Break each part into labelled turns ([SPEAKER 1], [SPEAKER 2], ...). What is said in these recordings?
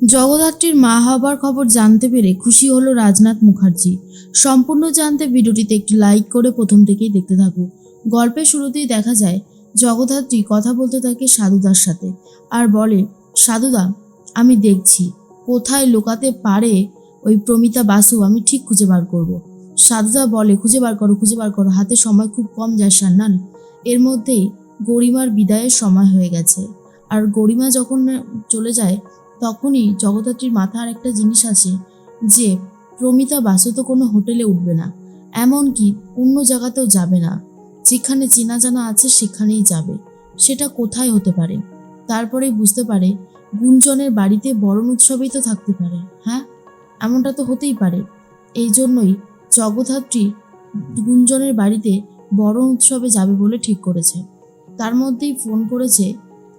[SPEAKER 1] জগদ্ধাত্রীর মা হবার খবর জানতে পেরে খুশি হলো রাজনাথ মুখার্জি। সম্পূর্ণ জানতে ভিডিওটিতে একটি লাইক করে প্রথম থেকেই দেখতে থাকুন। গল্পের শুরুতেই দেখা যায়, জগদ্ধাত্রী কথা বলতে থাকে সাধুদার সাথে আর বলে, সাধুদা, আমি দেখছি, কোথায় লোকাতে পারে ওই প্রমিতা বাসু, আমি ঠিক খুঁজে বার করব। সাধুদা বলে, খুঁজে বার করো, খুঁজে বার করো, হাতে সময় খুব কম যায় সান্নাল এর মধ্যেই গরিমার বিদায়ের সময় হয়ে গেছে। আর গরিমা যখন চলে যায় তখনই জগদ্ধাত্রীর মাথায় একটা জিনিস আসে যে, প্রমিতা বাসু তো কোনো হোটেলে উঠবে না, এমনকি অন্য জায়গাতেও যাবে না। যেখানে চেনা জানা আছে সেখানেই যাবে। সেটা কোথায় হতে পারে? তারপরেই বুঝতে পারে গুঞ্জনের বাড়িতে বরণ উৎসবেই তো থাকতে পারে হ্যাঁ? এমনটা তো হতেই পারে। এই জন্যই জগদ্ধাত্রী গুঞ্জনের বাড়িতে বরণ উৎসবে যাবে বলে ঠিক করেছে। তার মধ্যেই ফোন করেছে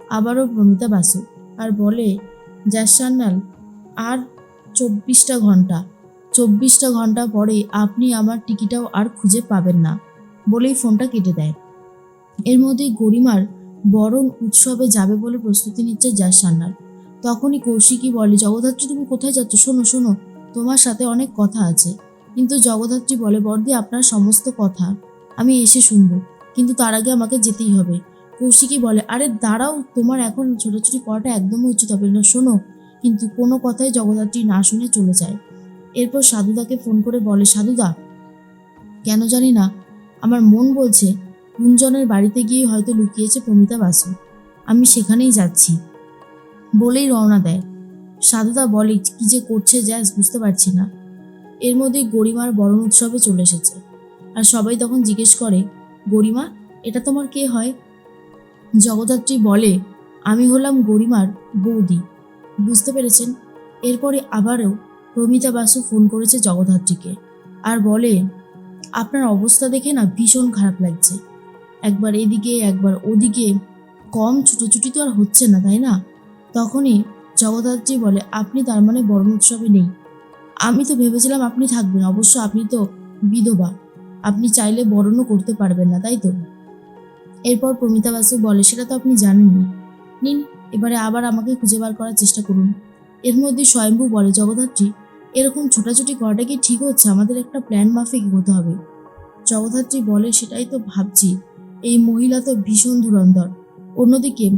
[SPEAKER 1] আবারও প্রমিতা বাসু আর বলে জ্যাসান্নাল আর চব্বিশটা ঘণ্টা চব্বিশটা ঘণ্টা পরে আপনি আমার টিকিটাও আর খুঁজে পাবেন না, বলেই ফোনটা কেটে দেয়। এর মধ্যেই গরিমার বরণ উৎসবে যাবে বলে প্রস্তুতি নিচ্ছে জ্যাসান্নাল তখনই কৌশিকী বলে, জগদ্ধাত্রী, তুমি কোথায় যাচ্ছ? শোনো শোনো, তোমার সাথে অনেক কথা আছে। কিন্তু জগদ্ধাত্রী বলে বর্দি আপনার সমস্ত কথা আমি এসে শুনব, কিন্তু তার আগে আমাকে যেতেই হবে। কৌশিকী বলে, আরে দাঁড়াও, তোমার এখন ছোটাছুটি করাটা একদমই উচিত হবে না, শোনো। কিন্তু কোনো কথাই জগদ্ধাত্রী না শুনে চলে যায়। এরপর সাধুদাকে ফোন করে বলে, সাধুদা, কেন জানি না, আমার মন বলছে কুঞ্জনের বাড়িতে গিয়ে হয়তো লুকিয়েছে প্রমিতা বাসু। আমি সেখানেই যাচ্ছি। বলেই রওনা দেয়। সাধুদা বলে, কি যে করছে জ্যাস, বুঝতে পারছি না। এর মধ্যেই গরিমার বরণ উৎসবে চলে এসেছে। আর সবাই তখন জিজ্ঞেস করে, গরিমা, এটা তোমার কে হয়? জগদ্ধাত্রী বলে, আমি হলাম গরিমার বৌদি। বুঝতে পেরেছেন? এরপরে আবারও প্রমিতা বাসু ফোন করেছে জগদ্ধাত্রীকে আর বলে, আপনার অবস্থা দেখে না ভীষণ খারাপ লাগছে। একবার এদিকে, একবার ওদিকে, কম ছুটোছুটি তো আর হচ্ছে না, তাই না? তখনই জগদ্ধাত্রী বলে, আপনি তার মানে বরণ উৎসবে নেই। আমি তো ভেবেছিলাম আপনি থাকবেন, অবশ্য আপনি তো বিধবা। আপনি চাইলে বরণও করতে পারবেন না, তাই তো? এরপর প্রমিতা বাসু বলে, সেটা তো আপনি জানেননি নিন, এবারে আবার আমাকে খুঁজে বার করার চেষ্টা করুন। এর মধ্যে স্বয়ম্ভু বলে, জগদ্ধাত্রী, এরকম ছোটাছুটি করাটা কি ঠিক হচ্ছে? আমাদের একটা প্ল্যান মাফিক হতে হবে। জগদ্ধাত্রী বলে, সেটাই তো ভাবছি। এই মহিলা তো ভীষণ ধুরন্ধর। অন্যদিকে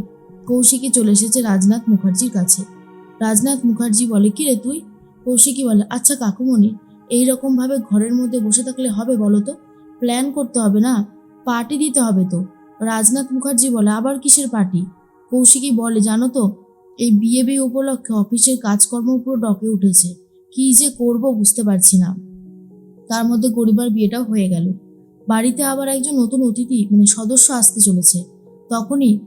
[SPEAKER 1] কৌশিকী চলে এসেছে রাজনাথ মুখার্জির কাছে। রাজনাথ মুখার্জি বলে, কি রে তুই? কৌশিকী বলে আচ্ছা কাকুমণি এই রকম ভাবে ঘরের মধ্যে বসে থাকলে হবে বলো তো? প্ল্যান করতে হবে না? পার্টি দিতে হবে তো? রাজনাথ মুখার্জি বলে, আবার কিসের পার্টি? কৌশিকী বলে, জানো তো, এই বিয়ে বিয়ে উপলক্ষে অফিসের কাজকর্ম পুরো ডকে উঠেছে। কি যে করব বুঝতে পারছি না। তার মধ্যে গরিবার বিয়েটাও হয়ে গেল। বাড়িতে আবার একজন নতুন অতিথি মানে সদস্য আসতে চলেছে। তখনই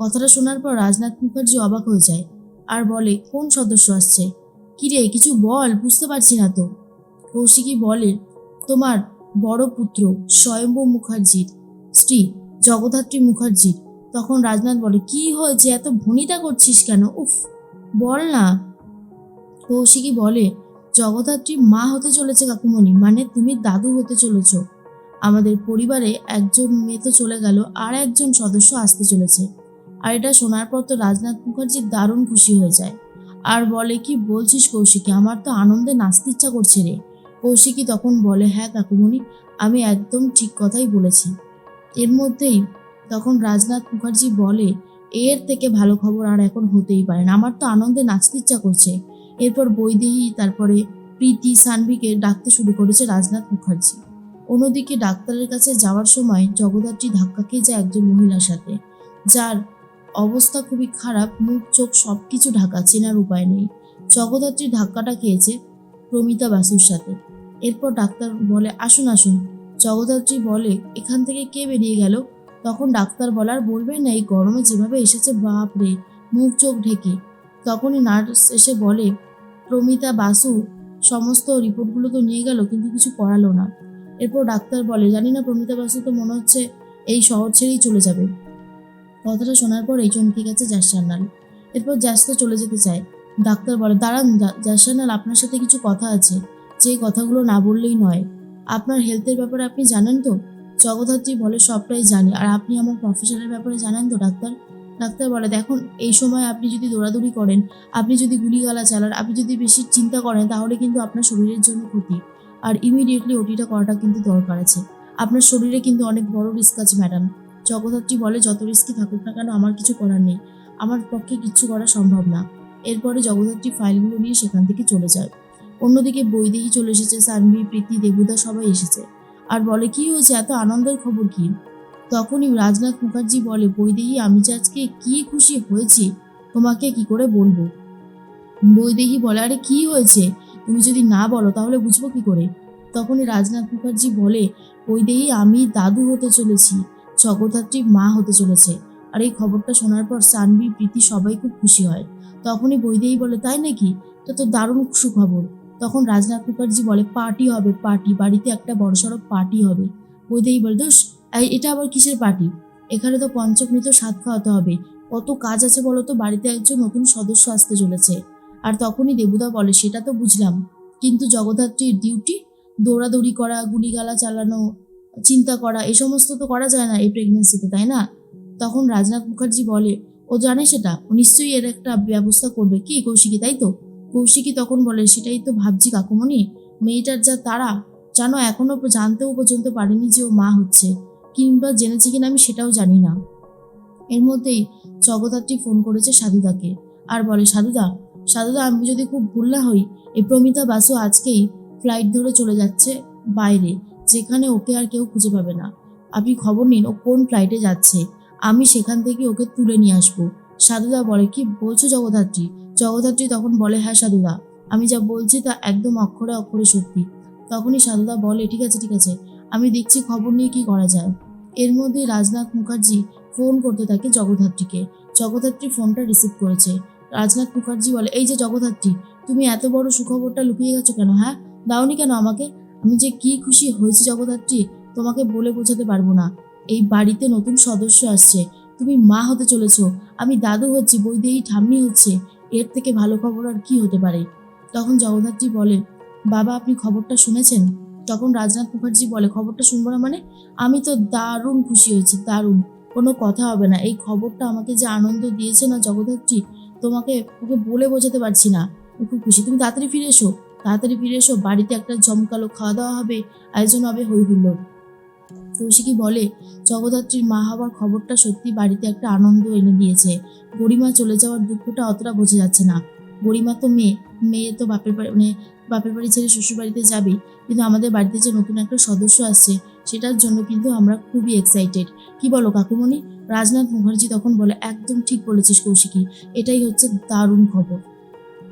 [SPEAKER 1] কথাটা শোনার পর রাজনাথ মুখার্জি অবাক হয়ে যায় আর বলে, কোন সদস্য আসছে? কিরে কিছু বল, বুঝতে পারছি না তো। কৌশিকী বলে, তোমার বড় পুত্র, স্বয়ম্ভু মুখার্জির স্ত্রী। জগদ্ধাত্রী মুখার্জির তখন রাজনাথ বলে, কি হয়েছে? এত ভনিতা করছিস কেন? উফ, বল না। কৌশিকী বলে, জগদ্ধাত্রী মা হতে চলেছে কাকুমণি মানে তুমি দাদু হতে চলেছ। আমাদের পরিবারে একজন মেয়ে তো চলে গেল, আর একজন সদস্য আসতে চলেছে। আর এটা শোনার পর তো রাজনাথ মুখার্জি দারুণ খুশি হয়ে যায়। আর বলে, কি বলছিস কৌশিকী? আমার তো আনন্দে নাচতে ইচ্ছা করছে রে। কৌশিকী তখন বলে হ্যাঁ কাকুমণি, আমি একদম ঠিক কথাই বলেছি। এর মধ্যেই তখন রাজনাথ মুখার্জি বলে, এর থেকে ভালো খবর আর এখন হতেই পারে না। আমার তো আনন্দে নাচতে ইচ্ছা করছে। এরপর বৈদেহী, তারপরে প্রীতি সানভিকে ডাকতে শুরু করেছে রাজনাথ মুখার্জি। অন্যদিকে ডাক্তারের কাছে যাওয়ার সময় জগদ্ধাত্রী ধাক্কা খেয়ে যায় একজন মহিলার সাথে। যার অবস্থা খুবই খারাপ, মুখ, চোখ সব কিছু ঢাকা, চেনার উপায় নেই। জগদ্ধাত্রী ধাক্কাটা খেয়েছে প্রমিতা বাসুর সাথে। এরপর ডাক্তার বলে, আসুন আসুন। জগদ্ধাত্রী বলে, এখান থেকে কে বেরিয়ে গেল? তখন ডাক্তার বলার বলবে না, এই গরমে যেভাবে এসেছে, বাপ রে! মুখ চোখ ঢেকে। তখনই নার্স এসে বলে, প্রমিতা, বাসু, সমস্ত রিপোর্টগুলো তো নিয়ে গেল, কিন্তু কিছু করালো না। এরপর ডাক্তার বলে, জানি না প্রমিতা, বাসু, তো মনে হচ্ছে এই শহর ছেড়েই চলে যাবে। কথাটা শোনার পর এই চমকে গেছে জাসান্নাল এরপর জ্যাস তো চলে যেতে চায়। ডাক্তার বলে, দাঁড়ান জাসান্নাল আপনার সাথে কিছু কথা আছে। যে কথাগুলো না বললেই নয়। আপনার হেলথের ব্যাপারে আপনি জানেন তো? জগদ্ধাত্রী বলে সবটাই জানি। আর আপনি আমার প্রফেশনের ব্যাপারে জানেন তো, ডাক্তার? ডাক্তার বলে, দেখুন, এই সময় আপনি যদি দৌড়াদৌড়ি করেন, আপনি যদি গুলিগালা চালান, আপনি যদি বেশি চিন্তা করেন, তাহলে কিন্তু আপনার শরীরের জন্য ক্ষতি। আর ইমিডিয়েটলি ওটিটা করাটা কিন্তু দরকার আছে। আপনার শরীরে কিন্তু অনেক বড় রিস্ক আছে ম্যাডাম জগদ্ধাত্রী বলে, যত রিস্কি থাকুক না কেন, আমার কিছু করার নেই। আমার পক্ষে কিচ্ছু করা সম্ভব না। এরপরে জগদ্ধাত্রী ফাইলগুলো নিয়ে সেখান থেকে চলে যায়। অন্যদিকে বৈদেহী চলে এসেছে সানভি প্রীতি, দেবুদা সবাই এসেছে। আর বলে কি হয়েছে, এত আনন্দের খবর কি? তখনই রাজনাথ মুখার্জি বলে, বৈদেহী, আমি যে আজকে কি খুশি হয়েছি, তোমাকে কি করে বলব? বৈদেহী বলে, আরে কি হয়েছে? তুমি যদি না বলো, তাহলে বুঝব কি করে? তখনই রাজনাথ মুখার্জি বলে, বৈদেহী, আমি দাদু হতে চলেছি জগদ্ধাত্রীর মা হতে চলেছে। আর এই খবরটা শোনার পর সানভি প্রীতি সবাই খুব খুশি হয়। তখনই বৈদেহী বলে, তাই নাকি? তো তো দারুণ সুখবর। তখন রাজনাথ মুখার্জি বলে, পার্টি হবে, পার্টি, বাড়িতে একটা বড়সড় পার্টি হবে। বৈদেহী বলে, দোষ এটা আবার কিসের পার্টি? এখানে তো পঞ্চমৃত স্বাদ খাওয়াতে হবে। কত কাজ আছে বলো তো, বাড়িতে একজন নতুন সদস্য আসতে চলেছে। আর তখনই দেবুদা বলে, সেটা তো বুঝলাম, কিন্তু জগদ্ধাত্রীর ডিউটি, দৌড়াদৌড়ি করা, গুলিগালা চালানো, চিন্তা করা, এ সমস্ত তো করা যায় না এই প্রেগনেন্সিতে তাই না? তখন রাজনাথ মুখার্জি বলে, ও জানে সেটা, ও নিশ্চয়ই এর একটা ব্যবস্থা করবে, কি কৌশিকী, তাই তো? কৌশিকী তখন বলে সেটাই তো ভাবছি কাকুমণি। মেয়েটার যা তারা, জানো, এখনও জানতেও পর্যন্ত পারিনি যে ও মা হচ্ছে। কিংবা জেনেছে কিনা আমি সেটাও জানি না। এর মধ্যেই জগদ্ধাত্রী ফোন করেছে সাধুদাকে আর বলে, সাধুদা সাধুদা, আমি যদি খুব ভুল না হই, এই প্রমিতা বাসু আজকেই ফ্লাইট ধরে চলে যাচ্ছে বাইরে, যেখানে ওকে আর কেউ খুঁজে পাবে না। আপনি খবর নিন ও কোন ফ্লাইটে যাচ্ছে। আমি সেখান থেকে ওকে তুলে নিয়ে আসব। সাধুদা বলে, কি বলছো জগদ্ধাত্রী? জগদ্ধাত্রী তখন বলে হ্যাঁ সাধুদা, আমি যা বলছি তা একদম অক্ষরে অক্ষরে সত্যি। তখনই সাধুদা বলে, ঠিক আছে ঠিক আছে, আমি দেখছি খবর নিয়ে কি করা যায়। এর মধ্যে রাজনাথ মুখার্জি ফোন করতে থাকে জগদ্ধাত্রীকে। জগদ্ধাত্রী ফোনটা রিসিভ করেছে। রাজনাথ মুখার্জি বলে, এই যে জগদ্ধাত্রী, তুমি এত বড় সুখবরটা লুকিয়ে গেছো কেন হ্যাঁ? দাওনি কেন আমাকে? আমি যে কি খুশি হয়েছি জগদ্ধাত্রী, তোমাকে বলে বোঝাতে পারব না। এই বাড়িতে নতুন সদস্য আসছে। তুমি মা হতে চলেছো। আমি দাদু হচ্ছি বৈদেহী ঠাম্মি হচ্ছে। এর থেকে ভালো খবর আর কি হতে পারে? তখন জগদ্ধাত্রী বলে বাবা, আপনি খবরটা শুনেছেন? তখন রাজনাথ মুখার্জি বলে, খবরটা শুনব না মানে? আমি তো দারুণ খুশি হয়েছি, দারুণ। কোনো কথা হবে না। এই খবরটা আমাকে যে আনন্দ দিয়েছে না জগদ্ধাত্রী তোমাকে, ওকে বলে বোঝাতে পারছি না। আমি খুব খুশি। তুমি তাড়াতাড়ি ফিরে এসো। তাড়াতাড়ি ফিরে এসো। বাড়িতে একটা জমকালো খাওয়া দাওয়া হবে, আয়োজন হবে হই হুল্লোড় কৌশিকী বলে? জগদ্ধাত্রীর মা হওয়ার খবরটা সত্যি বাড়িতে একটা আনন্দ এনে দিয়েছে। গরিমা চলে যাওয়ার দুঃখটা অতটা বোঝা যাচ্ছে না। গরিমা তো মেয়ে। মেয়ে তো বাপের বাড়ি মানে বাপের বাড়ি ছেড়ে শ্বশুর বাড়িতে যাবেই। কিন্তু আমাদের বাড়িতে যে নতুন একটা সদস্য আসছে, সেটার জন্য কিন্তু আমরা খুবই এক্সাইটেড কি বলো কাকুমণি? রাজনাথ মুখার্জি তখন বলে, একদম ঠিক বলেছিস কৌশিকী। এটাই হচ্ছে দারুণ খবর।